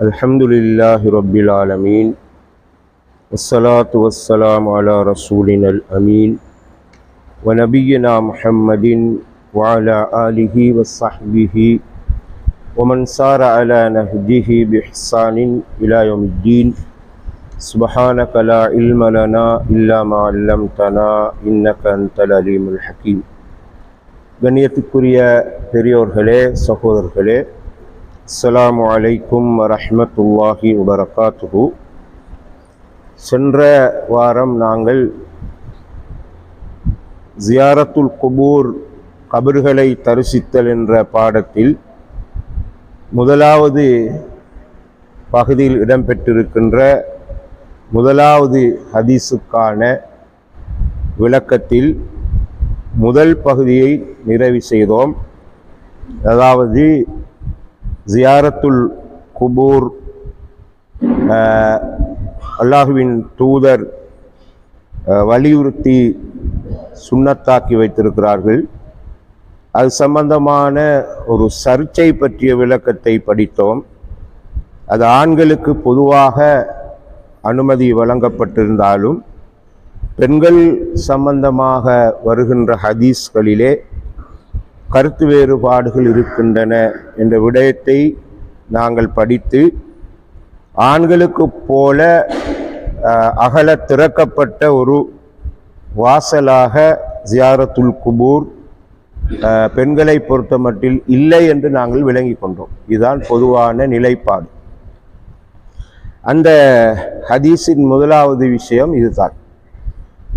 الحمد لله رب العالمين والصلاة والسلام على رسولنا الأمين ونبينا محمد وعلى آله وصحبه ومن سار على نهجه بإحسان إلى يوم الدين سبحانك لا علم لنا إلا ما علمتنا إنك أنت العليم الحكيم கண்ணியத்துக்குரிய பெரியோர்களே சகோதரர்களே அஸ்லாம் அலைக்கும் வரமத்துல்லாஹி வபரகாத்துஹு. சென்ற வாரம் நாங்கள் ஜியாரத்துல் குபூர் கபர்களை தரிசித்தல் என்ற பாடத்தில் முதலாவது பகுதியில் இடம்பெற்றிருக்கின்ற முதலாவது ஹதீஸுக்கான விளக்கத்தில் முதல் பகுதியை நிறைவு செய்தோம். அதாவது ஜியாரத்துல் குபூர் அல்லாஹுவின் தூதர் வலியுறுத்தி சுண்ணத்தாக்கி வைத்திருக்கிறார்கள். அது சம்பந்தமான ஒரு சர்ச்சை பற்றிய விளக்கத்தை படித்தோம். அது ஆண்களுக்கு பொதுவாக அனுமதி வழங்கப்பட்டிருந்தாலும் பெண்கள் சம்பந்தமாக வருகின்ற ஹதீஸ்களிலே கருத்து வேறுபாடுகள் இருக்கின்றன என்ற விடயத்தை நாங்கள் படித்து ஆண்களுக்கு போல அகல திறக்கப்பட்ட ஒரு வாசலாக ஜியாரத்துல் குபூர் பெண்களை பெண்களை பொறுத்தமட்டில் இல்லை என்று நாங்கள் விளங்கி கொண்டோம். இதுதான் பொதுவான நிலைப்பாடு. அந்த ஹதீஸின் முதலாவது விஷயம் இதுதான்.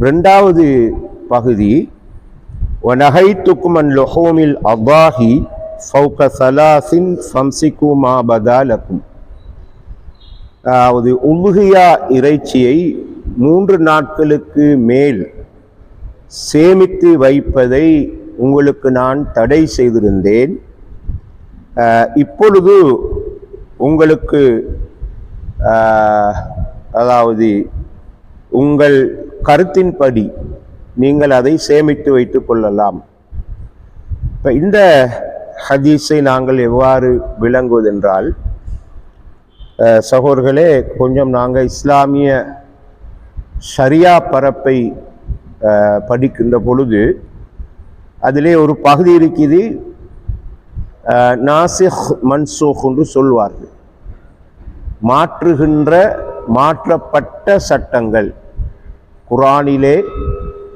ரெண்டாவது பகுதி وَنَهَيْتُكُمْ عَنْ لُحُومِ الْأَضَاحِي فَوْقَ ثَلَاثٍ فَامْسِكُوا مَا بَدَا لَكُمْ அதாவது உல்ஹியா இறைச்சியை மூன்று நாட்களுக்கு மேல் சேமித்து வைப்பதை உங்களுக்கு நான் தடை செய்திருந்தேன் அஹ், இப்பொழுது உங்களுக்கு அஹ், அதாவது உங்கள் கருத்தின்படி நீங்கள் அதை சேமித்து வைத்து கொள்ளலாம். இப்போ இந்த ஹதீஸை நாங்கள் எவ்வாறு விளங்குவதென்றால் சகோர்களே கொஞ்சம் நாங்கள் இஸ்லாமிய ஷரியா பரப்பை படிக்கின்ற பொழுது அதிலே ஒரு பகுதி இருக்குது நாசிஹ் மன்சூக் என்று சொல்வார்கள். மாற்றுகின்ற மாற்றப்பட்ட சட்டங்கள் குரானிலே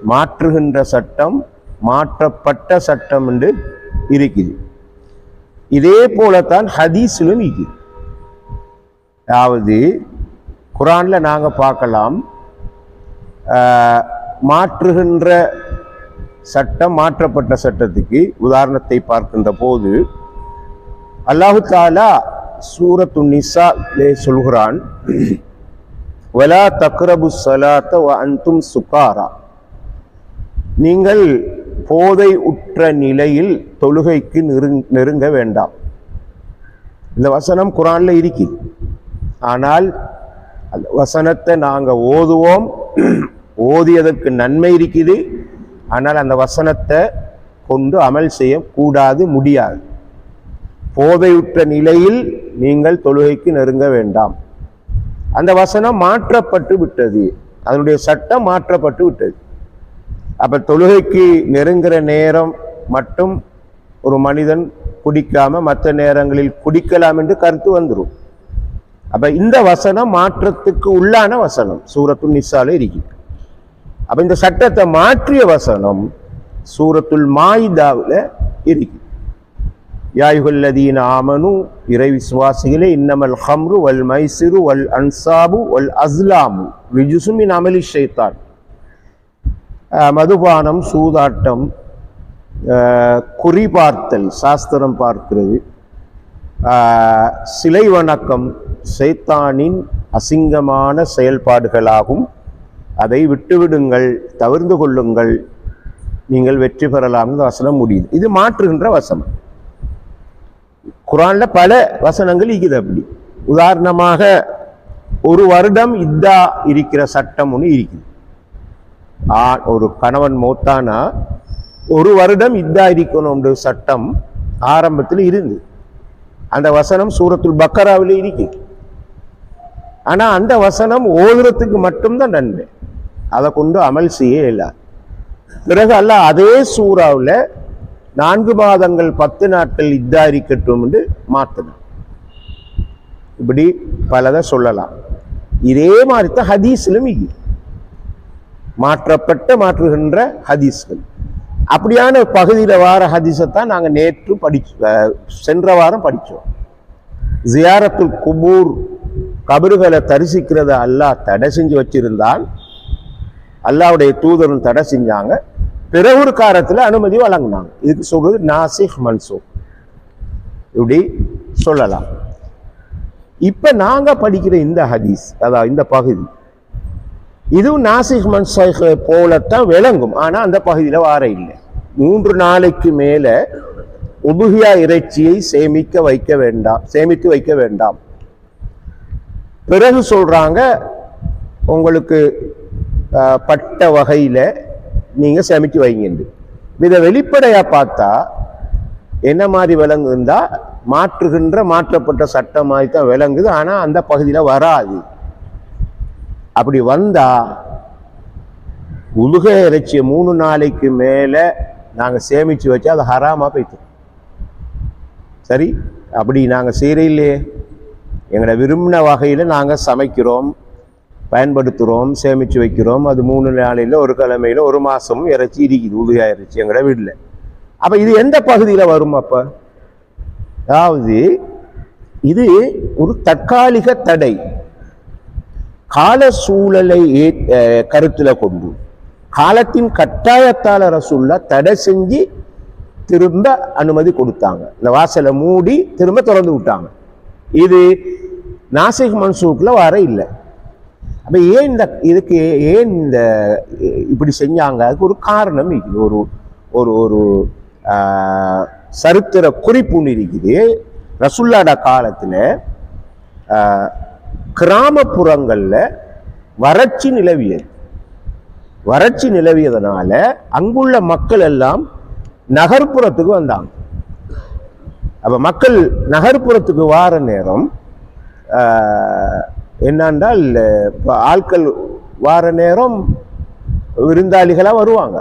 மாற்றுகின்ற சட்டம் மாற்றப்பட்ட சட்டம் என்று இருக்குது. இதே போலத்தான் ஹதீஸிலும் இருக்குது. அதாவது குரான்ல நாங்கள் பார்க்கலாம் ஆஹ், மாற்றுகின்ற சட்டம் மாற்றப்பட்ட சட்டத்துக்கு உதாரணத்தை பார்க்கின்ற போது அல்லாஹு தாலா சூரத்து நிசாலே சொல்கிறான் வலா தக்ரபு சலாத்த அந்தும் சுக்காரா சுகாரா. நீங்கள் போதை உற்ற நிலையில் தொழுகைக்கு நெருங் நெருங்க வேண்டாம். இந்த வசனம் குரான்ல இருக்குது ஆனால் அந்த வசனத்தை நாங்கள் ஓதுவோம். ஓதியதற்கு நன்மை இருக்குது. ஆனால் அந்த வசனத்தை கொண்டு அமல் செய்யக்கூடாது முடியாது. போதையுற்ற நிலையில் நீங்கள் தொழுகைக்கு நெருங்க வேண்டாம். அந்த வசனம் மாற்றப்பட்டு விட்டது. அதனுடைய சட்டம் மாற்றப்பட்டு விட்டது. அப்போ தொழுகைக்கு நெருங்குற நேரம் மட்டும் ஒரு மனிதன் குடிக்காமல் மற்ற நேரங்களில் குடிக்கலாம் என்று கருத்து வந்துடும் அப்போ இந்த வசனம் மாற்றத்துக்கு உள்ளான வசனம். சூரத்துல் நிசால இருக்கு. அப்போ இந்த சட்டத்தை மாற்றிய வசனம் சூரத்துல் மாயிதாவில் இருக்கு. யாயுகல்லதீன ஆமனு இறை விசுவாசிகளே இன்னமல் ஹம்ரு வல் மைசிறு வல் அன்சாபு வல் அஸ்லாமு. ரிஜுசுமின் அமலி ஷைத்தான். மதுபானம் சூதாட்டம் குறிபார்த்தல் குறி பார்த்தல் சாஸ்திரம் பார்க்கிறது. சிலை வணக்கம் சைத்தானின் அசிங்கமான செயல்பாடுகளாகும். அதை விட்டுவிடுங்கள் தவிர்ந்து கொள்ளுங்கள். நீங்கள் வெற்றி பெறலாம்னு வசனம் முடியுது. இது மாற்றுகின்ற வசனம். குரானில் பல வசனங்கள் இருக்குது அப்படி. உதாரணமாக ஒரு வருடம் இதா இருக்கிற சட்டம் ஒன்று இருக்குது. ஒரு கணவன் மூத்தானா ஒரு வருடம் இதா இருக்கணும்ன்ற சட்டம் ஆரம்பத்தில் இருந்து. அந்த வசனம் சூரத்துல் பக்கராவில் இருக்கு. ஆனால் அந்த வசனம் ஓதுறதுக்கு மட்டும்தான் நன்மை. அதை கொண்டு அமல் செய்ய இல்லை. பிறகு அல்ல அதே சூறாவில் நான்கு மாதங்கள் பத்து நாட்கள் இத்தாரிக்கட்டும் என்று மாற்றணும் இப்படி பலதை சொல்லலாம். இதே மாதிரி தான் ஹதீஸ்லும் இல்லை மாற்றப்பட்ட மாற்றுகின்ற ஹதீஸ்கள். அப்படியான பகுதியில் வார ஹதீஸை தான் நாங்கள் நேற்று படிச்சு சென்ற வாரம் படித்தோம் ஜியாரத்துல் குபூர் கபறுகளை தரிசிக்கிறத அல்லாஹ் தடை செஞ்சு வச்சிருந்தால் அல்லாவுடைய தூதரும் தடை செஞ்சாங்க. பிறகு ஒரு காரத்தில் அனுமதி வழங்கினாங்க. இதுக்கு சொல்றது நாசிக் மன்சூக் இப்படி சொல்லலாம். இப்ப நாங்க படிக்கிற இந்த ஹதீஸ் அதாவது இந்த பகுதி இதுவும் நாசிக் மன்சைகளை போலத்தான் விளங்கும். ஆனால் அந்த பகுதியில் வார இல்லை. மூன்று நாளைக்கு மேலே உபுகியா இறைச்சியை சேமிக்க வைக்க வேண்டாம். சேமித்து வைக்க வேண்டாம். பிறகு சொல்கிறாங்க உங்களுக்கு பட்ட வகையில் நீங்கள் சேமித்து வைங்க இதை வெளிப்படையாக பார்த்தா என்ன மாதிரி விலங்குந்தா மாற்றுகின்ற மாற்றப்பட்ட சட்டம் மாதிரி தான் விளங்குது. ஆனால் அந்த பகுதியில் வராது. அப்படி வந்தா உலக இறைச்சியை மூணு நாளைக்கு மேல நாங்க சேமிச்சு வச்சா அது ஹராமா போயிட்டு. சரி? அப்படி நாங்க செய்யறையிலே எங்களை விரும்பின வகையில நாங்க சமைக்கிறோம் பயன்படுத்துகிறோம் சேமித்து வைக்கிறோம். அது மூணு நாளையில் ஒரு கிழமையில் ஒரு மாதமும் இறைச்சி இருக்குது உதவியா இறைச்சி எங்களோட வீட்டில் அப்போ இது எந்த பகுதியில் வரும் அப்போ? அதாவது இது ஒரு தற்காலிக தடை. கால சூழலை கருத்தில் கொண்டு காலத்தின் கட்டாயத்தால் ரசூல்லா தடை செஞ்சு திரும்ப அனுமதி கொடுத்தாங்க. இந்த வாசலை மூடி திரும்ப திறந்து விட்டாங்க. இது நாசிக் மன்சூக்கில் வர இல்லை. அப்போ ஏன் இந்த இதுக்கு ஏன் இந்த இப்படி செஞ்சாங்க? அதுக்கு ஒரு காரணம் இருக்குது. ஒரு ஒரு ஒரு சரித்திர குறிப்பு ஒன்று இருக்குது. ரசுல்லாட காலத்தில் கிராமப்புறங்களில் வறட்சி நிலவியது. வறட்சி நிலவியதனால அங்குள்ள மக்கள் எல்லாம் நகர்ப்புறத்துக்கு வந்தாங்க. அப்போ மக்கள் நகர்ப்புறத்துக்கு வார நேரம் ஆஹ், என்னென்றால் இப்போ ஆட்கள் வார நேரம் விருந்தாளிகளாக வருவாங்க.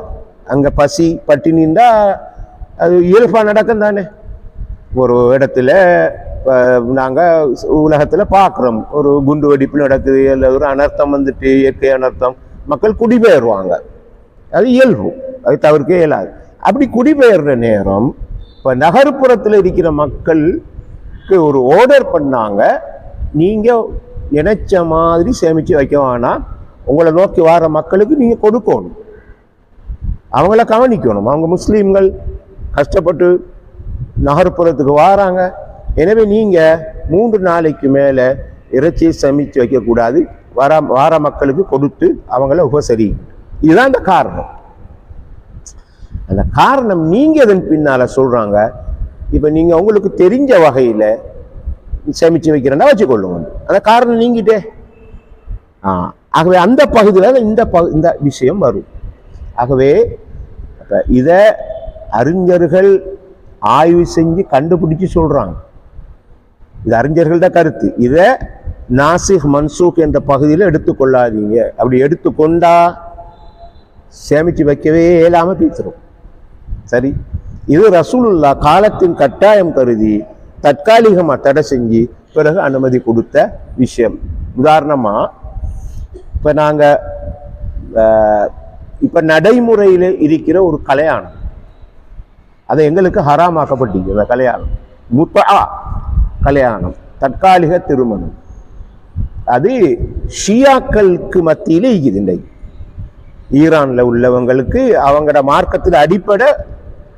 அங்கே பசி பட்டினின்றா அது இயல்பாக நடக்கும் தானே ஒரு இடத்துல நாங்கள் உலகத்தில் பார்க்குறோம் ஒரு குண்டு வெடிப்பு நடக்குது இல்லை ஒரு அனர்த்தம் வந்துட்டு இயற்கை அனர்த்தம். மக்கள் குடிபெயர்வாங்க. அது இயல்பு. அது தவிர்க்க இயலாது. அப்படி குடிபெயர்ற நேரம் இப்போ நகர்ப்புறத்தில் இருக்கிற மக்களுக்கு ஒரு ஆர்டர் பண்ணாங்க. நீங்கள் நினைச்ச மாதிரி சேமித்து வைக்க வேணாம். உங்களை நோக்கி வர மக்களுக்கு நீங்கள் கொடுக்கணும். அவங்கள கவனிக்கணும். அவங்க முஸ்லீம்கள் கஷ்டப்பட்டு நகர்ப்புறத்துக்கு வாராங்க. எனவே நீங்கள் மூன்று நாளைக்கு மேலே இறைச்சியை சமைச்சு வைக்கக்கூடாது. வர வார மக்களுக்கு கொடுத்து அவங்கள உபசரி. இதுதான் அந்த காரணம். அந்த காரணம் நீங்கள் அதன் பின்னால சொல்கிறாங்க இப்போ நீங்கள் உங்களுக்கு தெரிஞ்ச வகையில் சேமிச்சு வைக்கிறேன்னா வச்சுக்கொள்ளுங்க. அந்த காரணம் நீங்கிட்டே. ஆ ஆகவே அந்த பகுதியில் இந்த பகு இந்த விஷயம் வரும். ஆகவே இப்போ இதை அறிஞர்கள் ஆய்வு செஞ்சு கண்டுபிடிச்சு சொல்கிறாங்க இது அறிஞர்கள்ட கருத்து. இதை நாசிக் மன்சூக் என்ற பகுதியில் எடுத்துக்கொள்ளாதீங்க. அப்படி எடுத்துக்கொண்டா சேமித்து வைக்கவே இயலாம பேசுகிறோம் சரி? இது ரசூலுல்லா காலத்தின் கட்டாயம் கருதி தற்காலிகமாக தடை செஞ்சு பிறகு அனுமதி கொடுத்த விஷயம். உதாரணமாக இப்போ நாங்கள் இப்போ நடைமுறையில் இருக்கிற ஒரு கல்யாணம். அதை எங்களுக்கு ஹராமாக்கப்பட்டீங்க அந்த கல்யாணம். முத்தா கல்யாணம் தற்காலிக திருமணம். அது ஷியாக்களுக்கு மத்தியிலே இருக்குது ஈரானில் உள்ளவங்களுக்கு அவங்களோட மார்க்கத்தில் அடிப்படை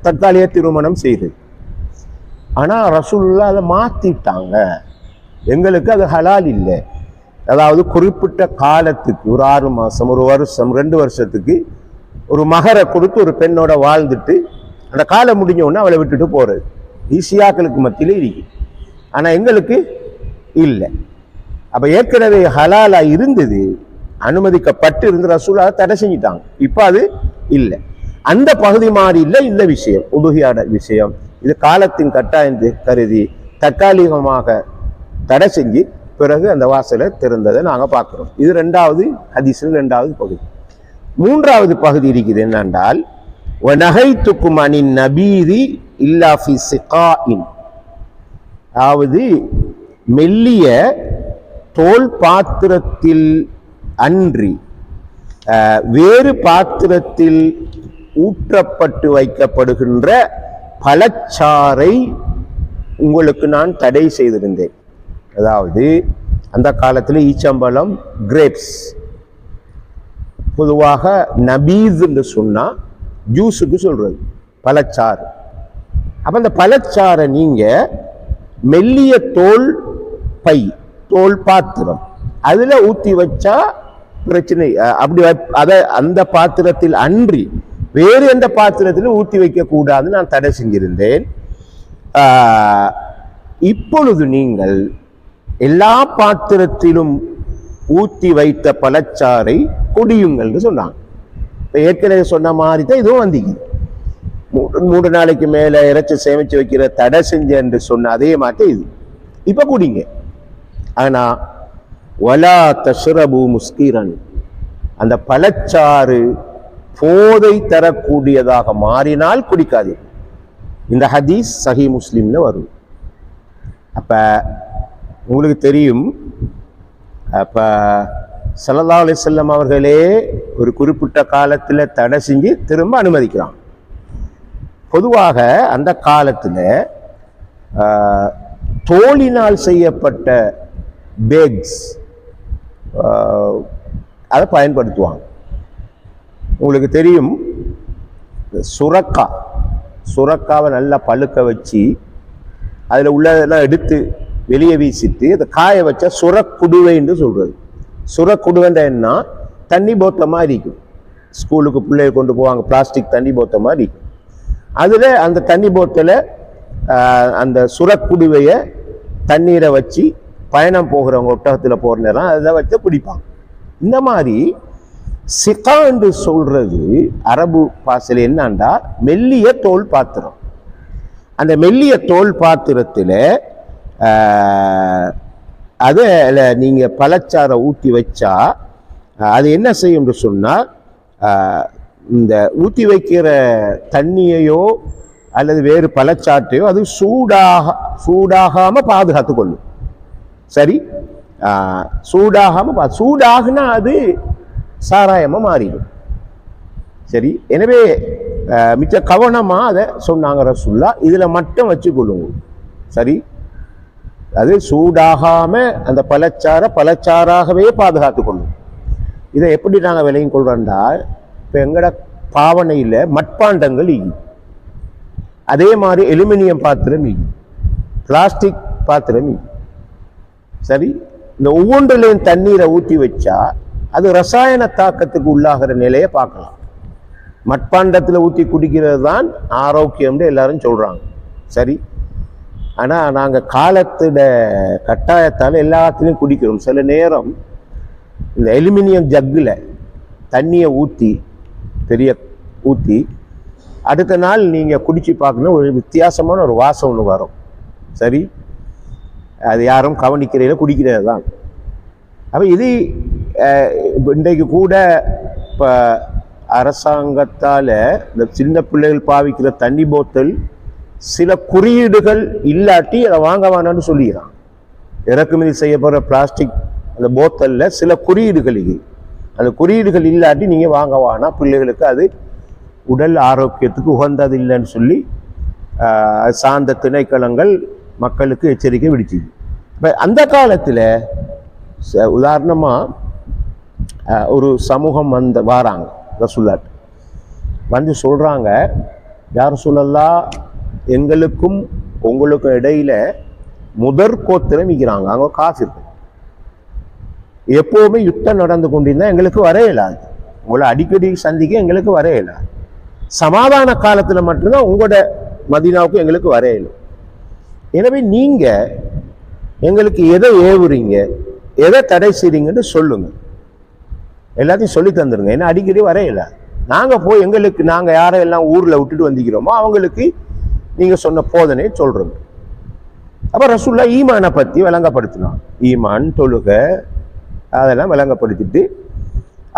தற்காலிக திருமணம் செய்து. ஆனால் ரசூல்லா அதை மாற்றிட்டாங்க எங்களுக்கு அது ஹலால் இல்லை. அதாவது குறிப்பிட்ட காலத்துக்கு ஒரு ஆறு மாதம் ஒரு வருஷம் ரெண்டு வருஷத்துக்கு ஒரு மகரை கொடுத்து ஒரு பெண்ணோட வாழ்ந்துட்டு அந்த காலம் முடிஞ்ச உடனே அவளை விட்டுட்டு போகிறது ஈஸியாக்களுக்கு மத்தியில இருக்குது. ஆனால் எங்களுக்கு இல்லை. அப்போ ஏற்கனவே ஹலாலாக இருந்தது அனுமதிக்கப்பட்டு இருந்து ரசூலாக தடை செஞ்சிட்டாங்க. இப்போ அது இல்லை. அந்த பகுதி மாதிரி இல்லை இந்த விஷயம் உதுகியான விஷயம். இது காலத்தின் கட்டாயந்து கருதி தற்காலிகமாக தடை செஞ்சு பிறகு அந்த வாசலை திறந்ததை நாங்கள் பார்க்குறோம். இது ரெண்டாவது ஹதீஸில் ரெண்டாவது பகுதி. மூன்றாவது பகுதி இருக்குது என்னென்றால் நகைத்துக்கும் அணி நபீதி இல்லாஃபி சிகாயின் அதாவது மெல்லிய தோல் பாத்திரத்தில் அன்றி வேறு பாத்திரத்தில் ஊற்றப்பட்டு வைக்கப்படுகின்ற பழச்சாறை உங்களுக்கு நான் தடை செய்திருந்தேன். அதாவது அந்த காலத்தில் ஈச்சம்பழம் கிரேப்ஸ் பொதுவாக நபீஸ் என்று சொன்னா ஜூஸுக்கு சொல்கிறது பழச்சாறு. அப்போ அந்த பழச்சாறை நீங்கள் மெல்லிய தோல் பை தோல் பாத்திரம். அதில் ஊற்றி வச்சா பிரச்சனை அப்படி அதை அந்த பாத்திரத்தில் அன்றி வேறு எந்த பாத்திரத்திலும் ஊற்றி வைக்கக்கூடாதுன்னு நான் தடை செஞ்சிருந்தேன். இப்பொழுது நீங்கள் எல்லா பாத்திரத்திலும் ஊற்றி வைத்த பழச்சாறை குடியுங்கள்னு சொன்னாங்க. ஏற்கனவே சொன்ன மாதிரி தான் இதுவும் வந்தீங்க மூன்று மூன்று நாளைக்கு மேல இறைச்சி சேமிச்சு வைக்கிற தடை செஞ்ச என்று சொன்ன அதே மாட்டே இது. இப்ப குடிங்க. ஆனா வலா தஷ்ரபு முஸ்கீரன். அந்த பழச்சாறு போதை தரக்கூடியதாக மாறினால் குடிக்காது இந்த ஹதீஸ் சஹி முஸ்லீம்ல வரும். அப்ப உங்களுக்கு தெரியும் அப்ப சல்லா அலிசல்லம் அவர்களே ஒரு குறிப்பிட்ட காலத்துல தடை செஞ்சு திரும்ப அனுமதிக்கிறான். பொதுவாக அந்த காலத்தில் தோளினால் செய்யப்பட்ட பேக்ஸ் அதை பயன்படுத்துவாங்க. உங்களுக்கு தெரியும் சுரக்கா சுரக்காவை நல்லா பழுக்க வச்சு அதில் உள்ளதெல்லாம் எடுத்து வெளியே வீசிட்டு அதை காய வச்சா சுரக்குடுவைன்னு சொல்கிறது சுரக்குடுவைன்ற என்ன? தண்ணி போத்த மாதிரி இருக்கும். ஸ்கூலுக்கு பிள்ளைய கொண்டு போவாங்க பிளாஸ்டிக் தண்ணி போத்த மாதிரி இருக்கும். அதில் அந்த தண்ணி போட்டில் அந்த சுரக்குடுவையை தண்ணீரை வச்சு பயணம் போகிறவங்க ஒட்டகத்தில் போகிற அதை வச்சு குடிப்பாங்க. இந்த மாதிரி சிகா என்று சொல்கிறது அரபு பாசையில் என்னண்டா? மெல்லிய தோல் பாத்திரம். அந்த மெல்லிய தோல் பாத்திரத்தில் அதில் நீங்கள் பழச்சாரை ஊற்றி வச்சா அது என்ன செய்யும்னு சொன்னால் இந்த ஊற்றி வைக்கிற தண்ணியையோ அல்லது வேறு பழச்சாற்றையோ அது சூடாக சூடாகாமல் பாதுகாத்து கொள்ளும் சரி சூடாகாமல் பா சூடாகுனா அது சாராயமாக மாறிடும். சரி? எனவே மிச்ச கவனமாக அதை சொன்னாங்க ரசுல்லா இதில் மட்டும் வச்சுக்கொள்ளுங்க. சரி? அது சூடாகாமல் அந்த பழச்சாரை பழச்சாறாகவே பாதுகாத்து கொள்ளும் இதை எப்படி நாங்கள் விலையும் கொள்றோம்டா இப்போ எங்கட பாவனையில் மட்பாண்டங்கள் ஈகும் அதே மாதிரி எலுமினியம் பாத்திரம் ஈகும் பிளாஸ்டிக் பாத்திரம் ஈகும் சரி? இந்த ஒவ்வொன்றிலையும் தண்ணீரை ஊற்றி வச்சா அது ரசாயன தாக்கத்துக்கு உள்ளாகிற நிலையை பார்க்கலாம். மட்பாண்டத்தில் ஊற்றி குடிக்கிறது தான் ஆரோக்கியம்னு எல்லாரும் சொல்கிறாங்க சரி? ஆனால் நாங்கள் காலத்தோட கட்டாயத்தால் எல்லாத்துலேயும் குடிக்கிறோம். சில நேரம் இந்த அலுமினியம் ஜக்கில் தண்ணியை ஊற்றி பெரிய ஊற்றி அடுத்த நாள் நீங்கள் குடித்து பார்க்கணும். ஒரு வித்தியாசமான ஒரு வாசம் ஒன்று வரும். சரி? அது யாரும் கவனிக்கிறதில்ல குடிக்கிறது தான் அப்போ இது இன்றைக்கு கூட இப்போ அரசாங்கத்தால் இந்த சின்ன பிள்ளைகள் பாவிக்கிற தண்ணி போத்தல் சில குறியீடுகள் இல்லாட்டி அதை வாங்க வேணாம்னு சொல்லிடுறான் இறக்குமதி செய்யப்படுற பிளாஸ்டிக் அந்த போத்தலில் சில குறியீடுகள் இது அந்த குறியீடுகள் இல்லாட்டி நீங்கள் வாங்க வேணாம் பிள்ளைகளுக்கு அது உடல் ஆரோக்கியத்துக்கு உகந்தது இல்லைன்னு சொல்லி அது சார்ந்த திணைக்களங்கள் மக்களுக்கு எச்சரிக்கை விடுச்சிது இப்போ அந்த காலத்தில் உதாரணமாக ஒரு சமூகம் வந்த வாராங்க ரசுல்லாட்டு. வந்து சொல்கிறாங்க யார் சொல்லலாம் எங்களுக்கும் உங்களுக்கும் இடையில் முதற் கோத்திரம் விற்கிறாங்க அங்கே காசு இருக்குது எப்போவுமே யுத்தம் நடந்து கொண்டிருந்தால் எங்களுக்கு வர இயலாது. உங்களை அடிக்கடி சந்திக்க எங்களுக்கு வர இயலாது. சமாதான காலத்தில் மட்டும்தான் உங்களோட மதினாவுக்கு எங்களுக்கு வர இயலும். எனவே நீங்கள் எங்களுக்கு எதை ஏவுறீங்க எதை தடை செய்றீங்கன்னு சொல்லுங்கள் எல்லாத்தையும் சொல்லி தந்துடுங்க ஏன்னா அடிக்கடி வர இயலாது. போய் எங்களுக்கு நாங்கள் யாரை எல்லாம் விட்டுட்டு வந்திக்கிறோமோ அவங்களுக்கு நீங்கள் சொன்ன போதனையை சொல்கிறோம் அப்போ ரசூல்லா ஈமானை பற்றி விளங்கப்படுத்தினான். ஈமான் தொழுகை அதெல்லாம் விளங்கப்படுத்திட்டு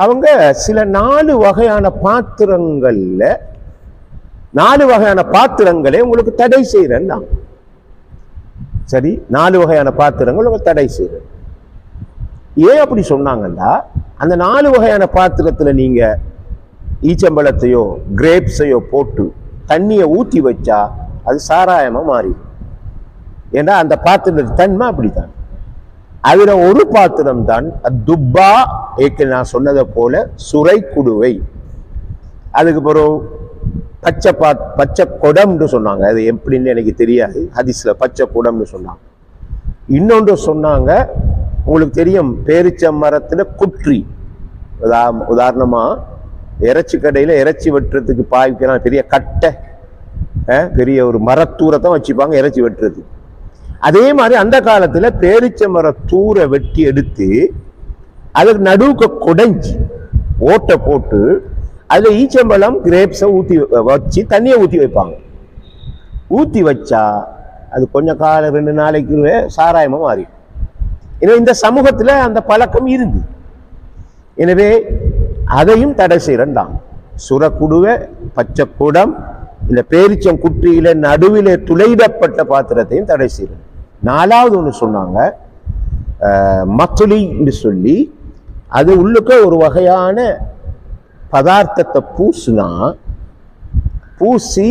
அவங்க சில நாலு வகையான பாத்திரங்களில் நாலு வகையான பாத்திரங்களை உங்களுக்கு தடை செய்கிறேன்னா சரி நாலு வகையான பாத்திரங்கள் உங்களுக்கு தடை செய்கிறேன் ஏன் அப்படி சொன்னாங்கன்னா அந்த நாலு வகையான பாத்திரத்தில் நீங்கள் ஈச்சம்பழத்தையோ கிரேப்ஸையோ போட்டு தண்ணியை ஊற்றி வச்சா அது சாராயமாக மாறிடும். ஏன்னா அந்த பாத்திரத்தின் தன்மை அப்படித்தான். அதுல ஒரு பாத்திரம் தான் துப்பா ஏற்கனவே நான் சொன்னதை போல சுரை குடுவை அதுக்கு பிறகு பச்சை பா பச்சை குடம்னு சொன்னாங்க. அது எப்படின்னு எனக்கு தெரியாது. ஹதீஸ்ல பச்சை குடம்னு சொன்னாங்க. இன்னொன்று சொன்னாங்க உங்களுக்கு தெரியும் பேரிச்ச மரத்துல குற்றி. உதா உதாரணமா இறைச்சி கடையில இறைச்சி வெட்டுறதுக்கு பாய்க்கிறான் பெரிய கட்டை பெரிய ஒரு மரத்தூரத்தை வச்சுப்பாங்க இறைச்சி வெட்டுறதுக்கு. அதே மாதிரி அந்த காலத்துல பேரிச்ச மர தூரை வெட்டி எடுத்து அதுக்கு நடுவுக்கு குடைஞ்சி ஓட்டை போட்டு அதில் ஈச்சம்பழம் கிரேப்ஸை ஊற்றி வச்சு தண்ணியை ஊற்றி வைப்பாங்க. ஊற்றி வச்சா அது கொஞ்ச காலம் ரெண்டு நாளைக்கு சாராயமாக மாறி எனவே இந்த சமூகத்தில் அந்த பழக்கம் இருந்து. எனவே அதையும் தடை செய்யறண்டாம் சுரக்குடுவை பச்சை குடம் இந்த பேரிச்சம் குற்றியில நடுவில் துளையிடப்பட்ட பாத்திரத்தையும் தடை செய்கிறேன் நாலாவது ஒன்று சொன்னாங்க. மத்துளின்னு சொல்லி அது உள்ளுக்க ஒரு வகையான பதார்த்தத்தை பூசுனா பூசி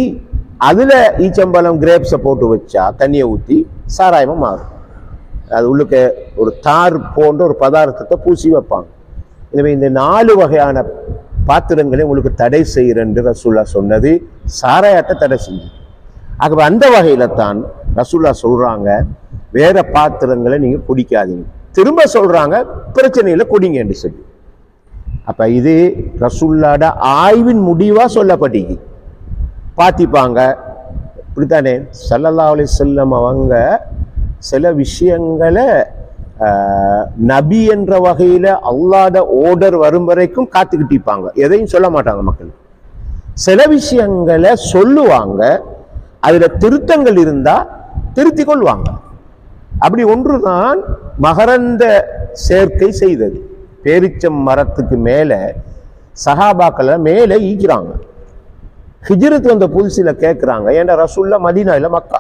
அதில் ஈச்சம்பழம் கிரேப்ஸை போட்டு வச்சா தண்ணியை ஊற்றி சாராயமாக மாறும். அது உள்ளுக்க ஒரு தார் போன்ற ஒரு பதார்த்தத்தை பூசி வைப்பாங்க. எனவே இந்த நாலு வகையான பாத்திரங்களை உங்களுக்கு தடை செய்கிறேன் ரசூல்லா சொன்னது. சாராயத்தை தடை செஞ்சு. ஆகவே அந்த வகையில் தான் ரசூல்லா சொல்கிறாங்க வேற பாத்திரங்களை நீங்க குடிக்காதீங்க. திரும்ப சொல்றாங்க பிரச்சனையில குடிங்கன்னு சொல்லி. அப்ப இது ரசுல்லாட ஆய்வின் முடிவா சொல்லப்பட்டீங்க பார்த்திப்பாங்க இப்படித்தானே சல்லல்லா அலி செல்லம் அவங்க சில விஷயங்களை நபி என்ற வகையில் அல்லாத ஓர்டர் வரும் வரைக்கும் காத்துக்கிட்டிப்பாங்க எதையும் சொல்ல மாட்டாங்க மக்கள். சில விஷயங்களை சொல்லுவாங்க அதில் திருத்தங்கள் இருந்தால் திருத்திக் கொள்வாங்க. அப்படி ஒன்றுதான் மகரந்த சேர்க்கை செய்தது. பேரிச்சம் மரத்துக்கு மேலே சஹாபாக்களை மேலே ஈக்கிறாங்க. ஹிஜ்ரத் வந்த புதுசில் கேட்குறாங்க ஏன்டா ரசூல்லா மதீனாவில் மக்கா?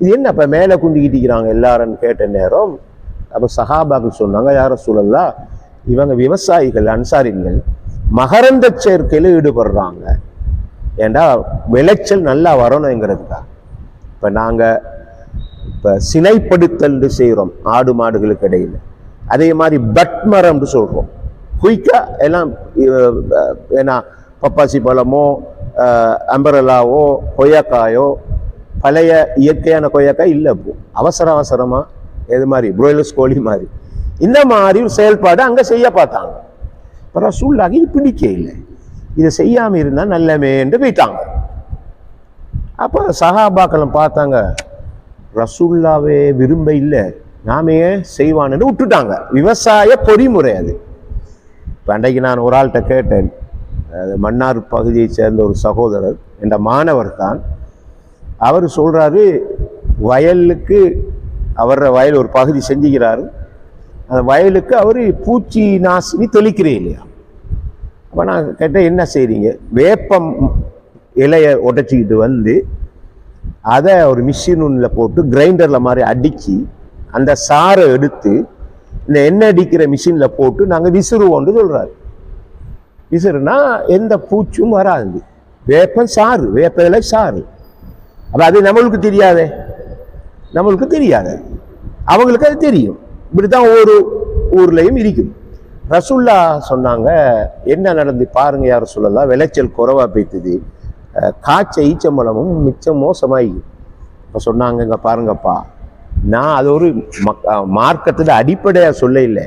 இது என்ன இப்போ மேலே குண்டிக்கிட்டிக்கிறாங்க எல்லாரும் கேட்ட நேரம்? அப்போ சஹாபாக்கள் சொன்னாங்க யார சூழல்லா இவங்க விவசாயிகள் அன்சாரிகள் மகரந்த சேர்க்கையில் ஈடுபடுறாங்க. ஏண்டா விளைச்சல் நல்லா வரணுங்கிறதுக்கா இப்போ நாங்கள் இப்போ சினைப்படுத்தல் செய்கிறோம் ஆடு மாடுகளுக்கு இடையில். அதே மாதிரி பட்மரம்னு சொல்கிறோம் குயிக்கா எல்லாம் ஏன்னா பப்பாசி பழமோ அம்பரலாவோ கொய்யாக்காயோ பழைய இயற்கையான கொய்யாக்காய் இல்லை இப்போ. அவசர அவசரமா எது மாதிரி புரோயிலஸ் கோழி மாதிரி. இந்த மாதிரி ஒரு செயல்பாடு அங்கே செய்ய பார்த்தாங்க. இப்போ ரசூல்லாக்கு இது பிடிக்க இல்லை. இதை செய்யாமல் இருந்தால் நல்லமேன்னு போயிட்டாங்க. அப்போ சஹாபாக்களும் பார்த்தாங்க ரசூல்லாவே விரும்ப இல்லை. நாமே செய்வான்னு விட்டுட்டாங்க. விவசாய பொறிமுறை அது. இப்போ அன்றைக்கு நான் ஒரு ஆள்கிட்ட கேட்டேன். அது மன்னார் பகுதியைச் சேர்ந்த ஒரு சகோதரர் என்ற மாணவர் தான். அவர் சொல்கிறாரு வயலுக்கு அவர வயல் ஒரு பகுதி செஞ்சுக்கிறாரு. அந்த வயலுக்கு அவர் பூச்சி நாசினி தெளிக்கிறே இல்லையா? அப்போ நான் கேட்டேன் என்ன செய்கிறீங்க வேப்பம் இலையை உடைச்சிக்கிட்டு வந்து அதை ஒரு மிஷின் ஒன்றில் போட்டு கிரைண்டரில் மாதிரி அடித்து அந்த சாறை எடுத்து இந்த எண்ணெய் அடிக்கிற மிஷினில் போட்டு நாங்கள் விசிறுவோம்னு சொல்கிறாரு விசிறுனா எந்த பூச்சும் வராது. வேப்பம் சாறு வேப்ப இலை சாறு. அப்போ அது நம்மளுக்கு தெரியாதே. நம்மளுக்கு தெரியாது. அவங்களுக்கு அது தெரியும். இப்படி தான் ஒவ்வொரு ஊர்லேயும் இருக்கும் ரசுல்லா சொன்னாங்க என்ன நடந்து பாருங்க யார் சொல்லலாம் விளைச்சல் குறைவா போய்த்துது காய்ச்ச ஈச்சம்பழமும் மிச்சம் மோசமாகி இப்போ சொன்னாங்க இங்கே பாருங்கப்பா நான் அது ஒரு மக் மார்க்கத்தில் அடிப்படையாக சொல்ல இல்லை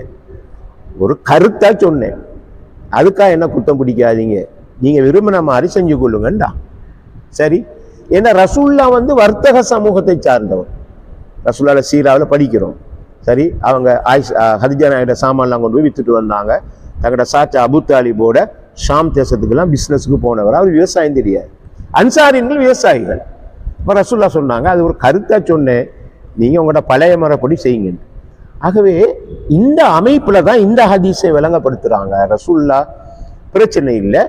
ஒரு கருத்தாக சொன்னேன். அதுக்காக என்ன குத்தம் பிடிக்காதீங்க. நீங்கள் விரும்பின மாதிரி செஞ்சு கொள்ளுங்கண்டா. சரி. ஏன்னா ரசூல்லா வந்து வர்த்தக சமூகத்தை சார்ந்தவர். ரசூல்லால சீராவில் படிக்கிறோம். சரி அவங்க ஆயிஷ் ஹதிஜா நாயுட சாமான்லாம் கொண்டு போய் விற்றுட்டு வந்தாங்க. தங்கட சாச்சா அபு தாலிபோட ஷாம் தேசத்துக்கெல்லாம் பிஸ்னஸுக்கு போனவர். அவர் விவசாயம் தெரியாது. அன்சாரின்கள் விவசாயிகள். இப்போ ரசுல்லா சொன்னாங்க அது ஒரு கருத்தாக சொன்னேன் நீங்கள் உங்களோட பழைய முறைப்படி செய்யுங்க. ஆகவே இந்த அமைப்பில் தான் இந்த ஹதீஸை விளங்கப்படுத்துகிறாங்க ரசுல்லா பிரச்சனை இல்லை.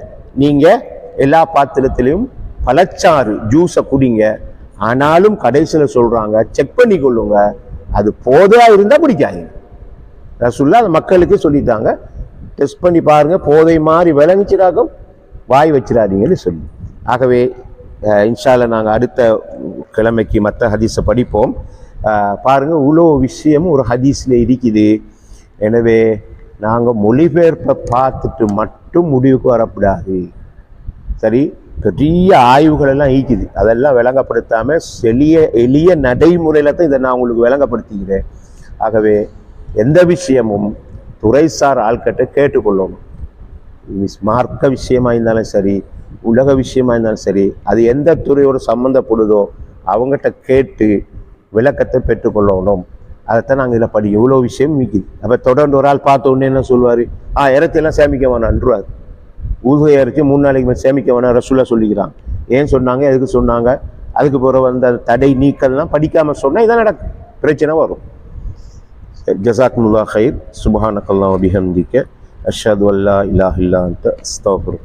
நீங்கள் எல்லா பாத்திரத்திலையும் பழச்சாறு ஜூஸை குடிங்க. ஆனாலும் கடைசியில் சொல்கிறாங்க செக் பண்ணி கொள்ளுங்க. அது போதாக இருந்தால் குடிக்காதீங்க ரசுல்லா மக்களுக்கு சொல்லிட்டாங்க. டெஸ்ட் பண்ணி பாருங்கள் போதை மாதிரி விளங்கிச்சிடாக்கும் வாய் வச்சிடாதீங்கன்னு சொல்லி. ஆகவே அஹ், நாங்கள் அடுத்த கிழமைக்கு மற்ற ஹதீஸை படிப்போம். பாருங்கள் பாருங்க இவ்வளோ ஒரு ஹதீஸில் இருக்குது. எனவே நாங்கள் மொழிபெயர்ப்பை பார்த்துட்டு மட்டும் முடிவுக்கு வரக்கூடாது. சரி பெரிய ஆய்வுகளெல்லாம் ஈக்குது. அதெல்லாம் விளங்கப்படுத்தாமல் எளிய எளிய நடைமுறையில தான் இதை நான் உங்களுக்கு விளங்கப்படுத்திக்கிறேன். ஆகவே எந்த விஷயமும் துறைசார் ஆள்கிட்ட கேட்டுக்கொள்ளணும். மிஸ் மார்க்க விஷயமா இருந்தாலும் சரி உலக விஷயமா இருந்தாலும் சரி அது எந்த துறையோடு சம்மந்தப்படுதோ அவங்ககிட்ட கேட்டு விளக்கத்தை பெற்றுக்கொள்ளணும். அதைத்தான் நாங்கள் இதில் படி எவ்வளோ விஷயம் மிக்குது அப்போ தொடர்ந்து ஒரு ஆள் பார்த்த உடனே என்ன சொல்லுவார்? ஆ இறத்தையெல்லாம் சேமிக்க வேணான்றார் ஊதுகை இறச்சி மூணு நாளைக்கு மேலே சேமிக்க வேணாம் ரசூலா சொல்லிக்கிறான். ஏன் சொன்னாங்க? எதுக்கு சொன்னாங்க? அதுக்கு பிறகு வந்து அந்த தடை நீக்கல்லாம் படிக்காமல் சொன்னால் இதான் நடக்கும். பிரச்சனை வரும். ജസാക്കുമുള്ള ഖൈർ സുബാനക്കല്ലാ ബിഹംദിക്ക് അഷാദ് അല്ലാ ഇലാഹില്ലാ അസ്താഫുർ